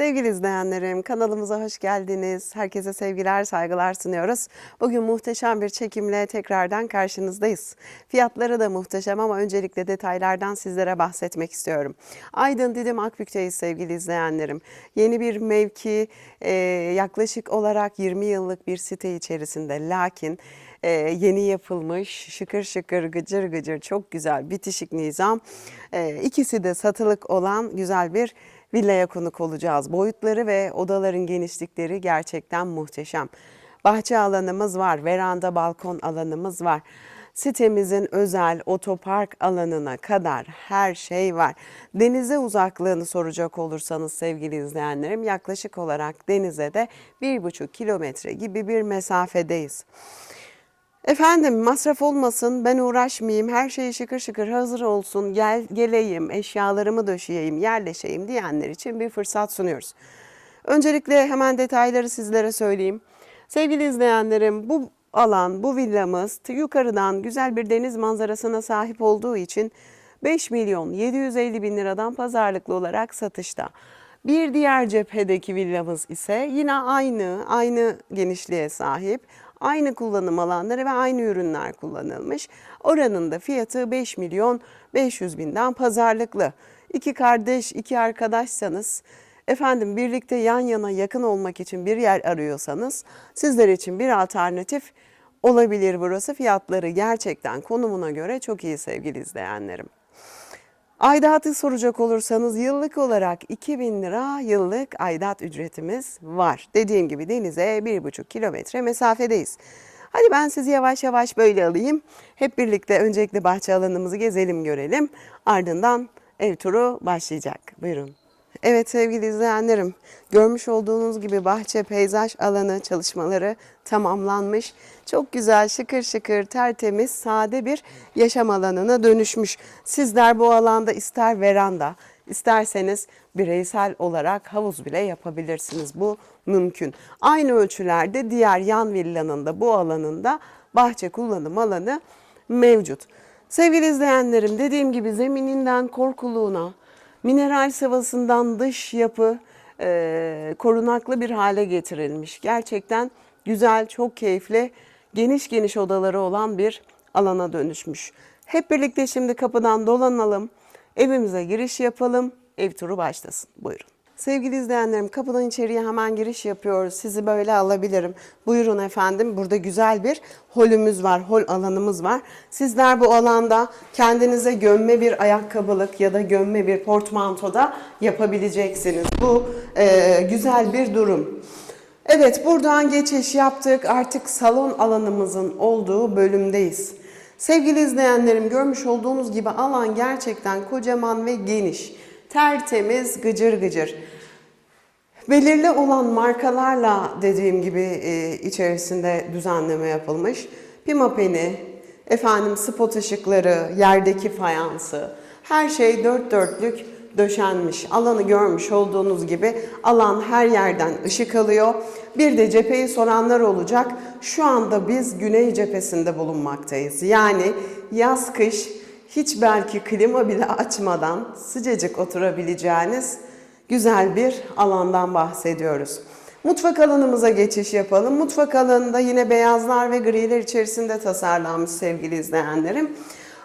Sevgili izleyenlerim kanalımıza hoş geldiniz. Herkese sevgiler, saygılar sunuyoruz. Bugün muhteşem bir çekimle tekrardan karşınızdayız. Fiyatları da muhteşem ama öncelikle detaylardan sizlere bahsetmek istiyorum. Aydın Didim Akbük'teyiz sevgili izleyenlerim. Yeni bir mevki e, yaklaşık olarak 20 yıllık bir site içerisinde lakin e, yeni yapılmış şıkır şıkır gıcır gıcır çok güzel bitişik nizam. E, ikisi de satılık olan güzel bir villaya konuk olacağız. Boyutları ve odaların genişlikleri gerçekten muhteşem. Bahçe alanımız var, veranda balkon alanımız var. Sitemizin özel otopark alanına kadar her şey var. Denize uzaklığını soracak olursanız sevgili izleyenlerim yaklaşık olarak denize de bir buçuk kilometre gibi bir mesafedeyiz. Efendim masraf olmasın, ben uğraşmayayım, her şey şıkır şıkır hazır olsun, gel geleyim, eşyalarımı döşeyeyim, yerleşeyim diyenler için bir fırsat sunuyoruz. Öncelikle hemen detayları sizlere söyleyeyim. Sevgili izleyenlerim bu alan, bu villamız yukarıdan güzel bir deniz manzarasına sahip olduğu için 5 milyon 750 bin liradan pazarlıklı olarak satışta. Bir diğer cephedeki villamız ise yine aynı, aynı genişliğe sahip. Aynı kullanım alanları ve aynı ürünler kullanılmış. Oranın da fiyatı 5 milyon 500 binden pazarlıklı. İki kardeş, iki arkadaşsanız, efendim birlikte yan yana yakın olmak için bir yer arıyorsanız sizler için bir alternatif olabilir burası. Fiyatları gerçekten konumuna göre çok iyi sevgili izleyenlerim. Aidatı soracak olursanız yıllık olarak 2000 lira yıllık aidat ücretimiz var. Dediğim gibi denize 1,5 kilometre mesafedeyiz. Hadi ben sizi yavaş yavaş böyle alayım. Hep birlikte öncelikle bahçe alanımızı gezelim görelim. Ardından ev turu başlayacak. Buyurun. Evet sevgili izleyenlerim, görmüş olduğunuz gibi bahçe peyzaj alanı çalışmaları tamamlanmış. Çok güzel, şıkır şıkır, tertemiz, sade bir yaşam alanına dönüşmüş. Sizler bu alanda ister veranda, isterseniz bireysel olarak havuz bile yapabilirsiniz. Bu mümkün. Aynı ölçülerde diğer yan villanın da bu alanında bahçe kullanım alanı mevcut. Sevgili izleyenlerim dediğim gibi zemininden korkuluğuna, mineral sıvasından dış yapı e, korunaklı bir hale getirilmiş. Gerçekten güzel, çok keyifli, geniş geniş odaları olan bir alana dönüşmüş. Hep birlikte şimdi kapıdan dolanalım, evimize giriş yapalım, ev turu başlasın. Buyurun. Sevgili izleyenlerim kapıdan içeriye hemen giriş yapıyoruz. Sizi böyle alabilirim. Buyurun efendim. Burada güzel bir holümüz var, hol alanımız var. Sizler bu alanda kendinize gömme bir ayakkabılık ya da gömme bir portmanto da yapabileceksiniz. Bu e, güzel bir durum. Evet buradan geçiş yaptık. Artık salon alanımızın olduğu bölümdeyiz. Sevgili izleyenlerim görmüş olduğunuz gibi alan gerçekten kocaman ve geniş. Tertemiz, gıcır gıcır. Belirli olan markalarla dediğim gibi e, içerisinde düzenleme yapılmış. Pimapeni, efendim spot ışıkları, yerdeki fayansı, her şey dört dörtlük döşenmiş. Alanı görmüş olduğunuz gibi alan her yerden ışık alıyor. Bir de cepheyi soranlar olacak. Şu anda biz güney cephesinde bulunmaktayız. Yani yaz kış hiç belki klima bile açmadan sıcacık oturabileceğiniz güzel bir alandan bahsediyoruz. Mutfak alanımıza geçiş yapalım. Mutfak alanında yine beyazlar ve griler içerisinde tasarlanmış sevgili izleyenlerim.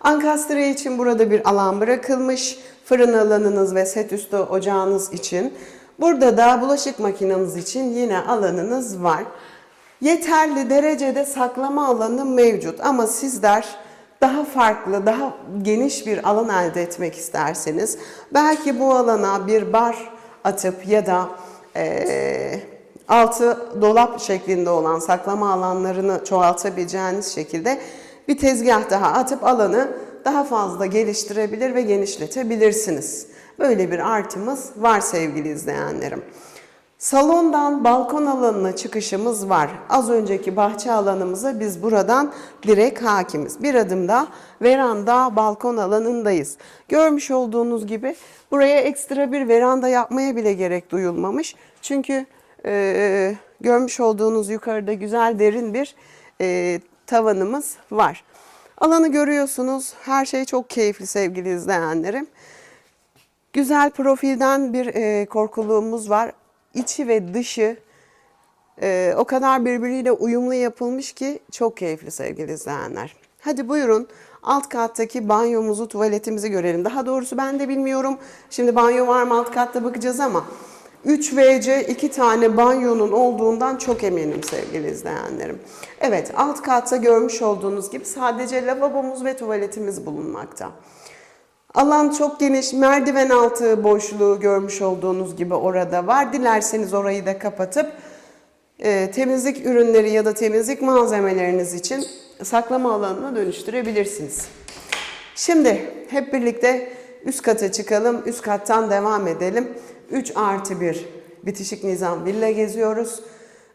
Ankastre için burada bir alan bırakılmış. Fırın alanınız ve set üstü ocağınız için. Burada da bulaşık makineniz için yine alanınız var. Yeterli derecede saklama alanı mevcut ama sizler daha farklı, daha geniş bir alan elde etmek isterseniz belki bu alana bir bar atıp ya da eee, altı dolap şeklinde olan saklama alanlarını çoğaltabileceğiniz şekilde bir tezgah daha atıp alanı daha fazla geliştirebilir ve genişletebilirsiniz. Böyle bir artımız var sevgili izleyenlerim. Salondan balkon alanına çıkışımız var. Az önceki bahçe alanımıza biz buradan direkt hakimiz. Bir adım daha veranda balkon alanındayız. Görmüş olduğunuz gibi buraya ekstra bir veranda yapmaya bile gerek duyulmamış. Çünkü e, görmüş olduğunuz yukarıda güzel derin bir e, tavanımız var. Alanı görüyorsunuz. Her şey çok keyifli sevgili izleyenlerim. Güzel profilden bir e, korkuluğumuz var. İçi ve dışı e, o kadar birbiriyle uyumlu yapılmış ki çok keyifli sevgili izleyenler. Hadi buyurun alt kattaki banyomuzu, tuvaletimizi görelim. Daha doğrusu ben de bilmiyorum. Şimdi banyo var mı alt katta bakacağız ama 3 WC 2 tane banyonun olduğundan çok eminim sevgili izleyenlerim. Evet alt katta görmüş olduğunuz gibi sadece lavabomuz ve tuvaletimiz bulunmakta. Alan çok geniş, merdiven altı boşluğu görmüş olduğunuz gibi orada var. Dilerseniz orayı da kapatıp e, temizlik ürünleri ya da temizlik malzemeleriniz için saklama alanına dönüştürebilirsiniz. Şimdi hep birlikte üst kata çıkalım, üst kattan devam edelim. 3 artı 1 bitişik nizam villa geziyoruz.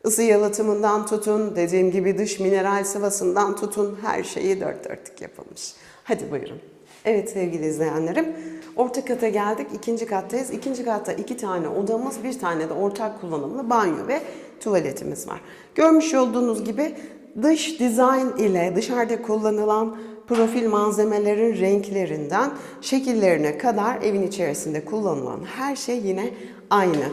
Isı yalıtımından tutun, dediğim gibi dış mineral sıvasından tutun her şeyi dört dörtlük yapılmış. Hadi buyurun. Evet sevgili izleyenlerim, orta kata geldik. ikinci kattayız. İkinci katta iki tane odamız, bir tane de ortak kullanımlı banyo ve tuvaletimiz var. Görmüş olduğunuz gibi dış dizayn ile dışarıda kullanılan profil malzemelerin renklerinden şekillerine kadar evin içerisinde kullanılan her şey yine aynı.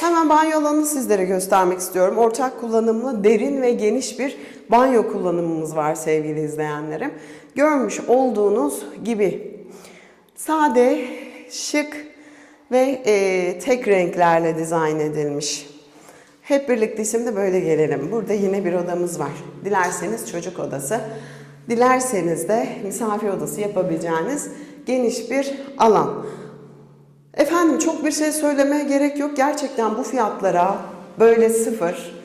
Hemen banyo alanını sizlere göstermek istiyorum. Ortak kullanımlı derin ve geniş bir banyo kullanımımız var sevgili izleyenlerim. Görmüş olduğunuz gibi sade, şık ve e, tek renklerle dizayn edilmiş. Hep birlikte şimdi böyle gelelim. Burada yine bir odamız var. Dilerseniz çocuk odası, dilerseniz de misafir odası yapabileceğiniz geniş bir alan. Efendim çok bir şey söylemeye gerek yok. Gerçekten bu fiyatlara böyle sıfır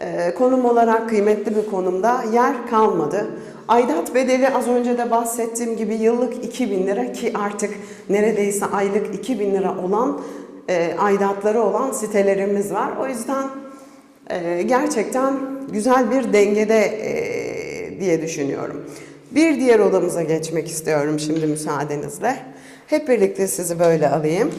e, konum olarak kıymetli bir konumda yer kalmadı. Aidat bedeli az önce de bahsettiğim gibi yıllık 2000 lira ki artık neredeyse aylık 2000 lira olan e, aidatları olan sitelerimiz var. O yüzden e, gerçekten güzel bir dengede e, diye düşünüyorum. Bir diğer odamıza geçmek istiyorum şimdi müsaadenizle. Hep birlikte sizi böyle alayım.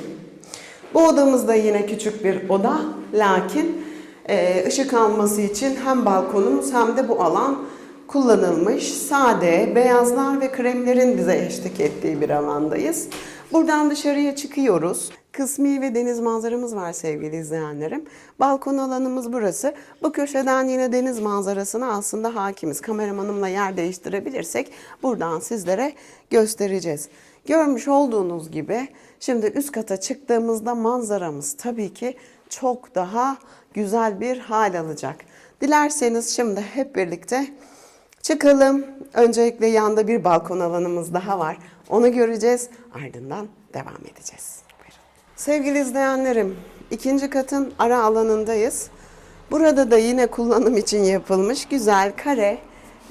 Bu odamızda yine küçük bir oda lakin e, ışık alması için hem balkonumuz hem de bu alan kullanılmış. Sade, beyazlar ve kremlerin bize eşlik ettiği bir alandayız. Buradan dışarıya çıkıyoruz. Kısmi ve deniz manzaramız var sevgili izleyenlerim. Balkon alanımız burası. Bu köşeden yine deniz manzarasına aslında hakimiz. Kameramanımla yer değiştirebilirsek buradan sizlere göstereceğiz. Görmüş olduğunuz gibi şimdi üst kata çıktığımızda manzaramız tabii ki çok daha güzel bir hal alacak. Dilerseniz şimdi hep birlikte çıkalım. Öncelikle yanda bir balkon alanımız daha var. Onu göreceğiz. Ardından devam edeceğiz. Buyurun. Sevgili izleyenlerim, ikinci katın ara alanındayız. Burada da yine kullanım için yapılmış güzel kare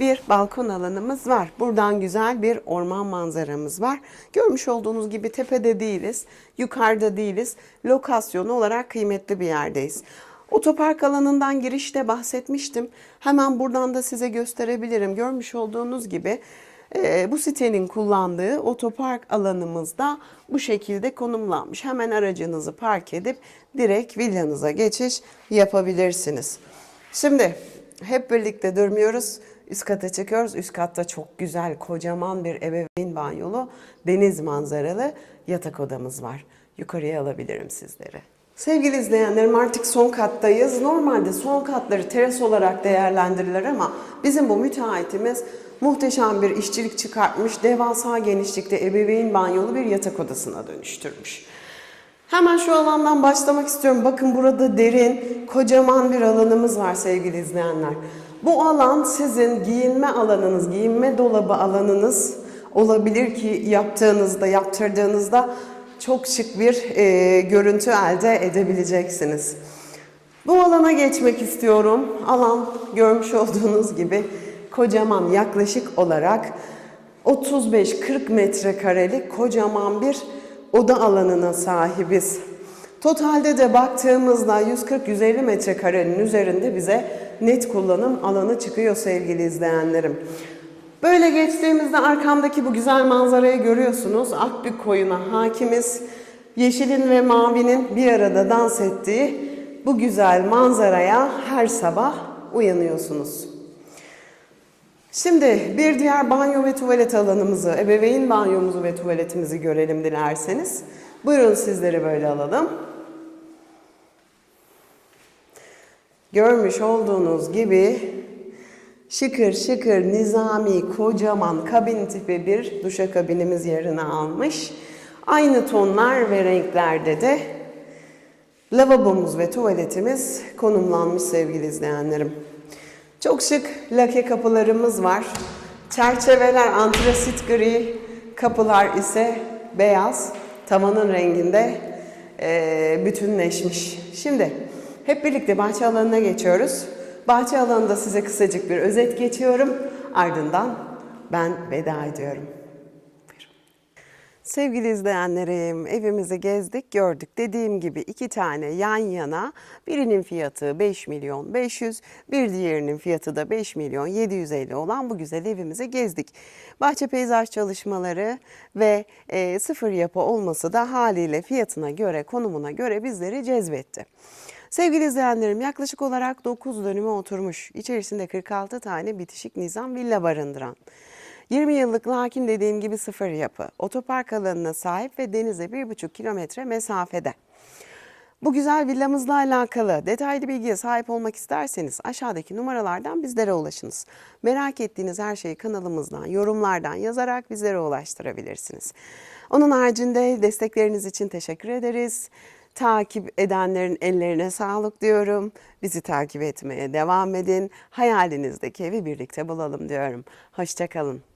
bir balkon alanımız var. Buradan güzel bir orman manzaramız var. Görmüş olduğunuz gibi tepede değiliz, yukarıda değiliz. Lokasyon olarak kıymetli bir yerdeyiz. Otopark alanından girişte bahsetmiştim. Hemen buradan da size gösterebilirim. Görmüş olduğunuz gibi e, bu sitenin kullandığı otopark alanımızda bu şekilde konumlanmış. Hemen aracınızı park edip direkt villanıza geçiş yapabilirsiniz. Şimdi hep birlikte durmuyoruz. Üst kata çıkıyoruz. Üst katta çok güzel, kocaman bir ebeveyn banyolu, deniz manzaralı yatak odamız var. Yukarıya alabilirim sizleri. Sevgili izleyenlerim artık son kattayız. Normalde son katları teras olarak değerlendirirler ama bizim bu müteahhitimiz muhteşem bir işçilik çıkartmış, devasa genişlikte ebeveyn banyolu bir yatak odasına dönüştürmüş. Hemen şu alandan başlamak istiyorum. Bakın burada derin, kocaman bir alanımız var sevgili izleyenler. Bu alan sizin giyinme alanınız, giyinme dolabı alanınız olabilir ki yaptığınızda, yaptırdığınızda çok şık bir e, görüntü elde edebileceksiniz. Bu alana geçmek istiyorum. Alan görmüş olduğunuz gibi kocaman yaklaşık olarak 35-40 metrekarelik kocaman bir oda alanına sahibiz. Totalde de baktığımızda 140-150 metrekarenin üzerinde bize net kullanım alanı çıkıyor sevgili izleyenlerim. Böyle geçtiğimizde arkamdaki bu güzel manzarayı görüyorsunuz. Akbük koyuna hakimiz. Yeşilin ve mavinin bir arada dans ettiği bu güzel manzaraya her sabah uyanıyorsunuz. Şimdi bir diğer banyo ve tuvalet alanımızı, ebeveyn banyomuzu ve tuvaletimizi görelim dilerseniz. Buyurun sizleri böyle alalım. Görmüş olduğunuz gibi şıkır şıkır nizami kocaman kabin tipi bir duşakabinimiz yerini almış. Aynı tonlar ve renklerde de lavabomuz ve tuvaletimiz konumlanmış sevgili izleyenlerim. Çok şık lake kapılarımız var. Çerçeveler antrasit gri, kapılar ise beyaz. Tavanın renginde bütünleşmiş. Şimdi hep birlikte bahçe alanına geçiyoruz. Bahçe alanında size kısacık bir özet geçiyorum. Ardından ben veda ediyorum. Sevgili izleyenlerim, evimizi gezdik, gördük. Dediğim gibi iki tane yan yana, birinin fiyatı 5 milyon 500, bir diğerinin fiyatı da 5 milyon 750 olan bu güzel evimizi gezdik. Bahçe peyzaj çalışmaları ve e, sıfır yapı olması da haliyle fiyatına göre, konumuna göre bizleri cezbetti. Sevgili izleyenlerim yaklaşık olarak 9 dönüme oturmuş, içerisinde 46 tane bitişik nizam villa barındıran. 20 yıllık lakin dediğim gibi sıfır yapı, otopark alanına sahip ve denize 1,5 kilometre mesafede. Bu güzel villamızla alakalı detaylı bilgiye sahip olmak isterseniz aşağıdaki numaralardan bizlere ulaşınız. Merak ettiğiniz her şeyi kanalımızdan, yorumlardan yazarak bizlere ulaştırabilirsiniz. Onun haricinde destekleriniz için teşekkür ederiz. Takip edenlerin ellerine sağlık diyorum. Bizi takip etmeye devam edin. Hayalinizdeki evi birlikte bulalım diyorum. Hoşçakalın.